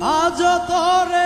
আজ তোরে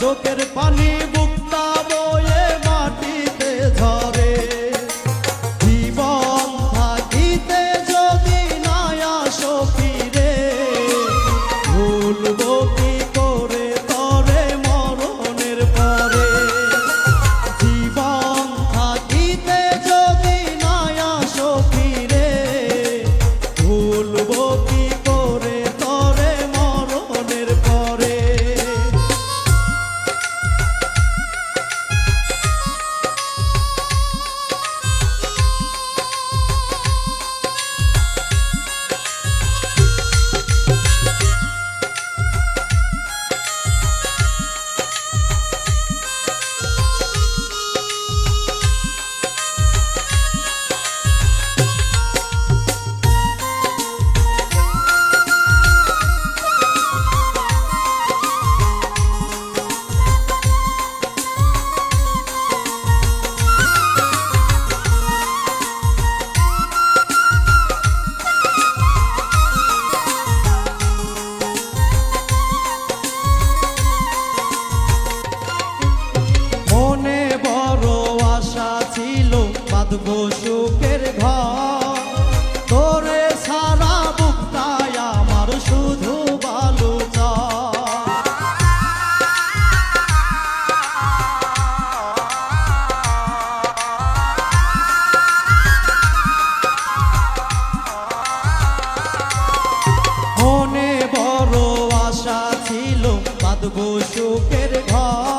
চোখের পানি সুখের ঘর। তোরে সারা বুকটায় আমার শুধু বালু বড় আশা ছিল সুখের ঘর।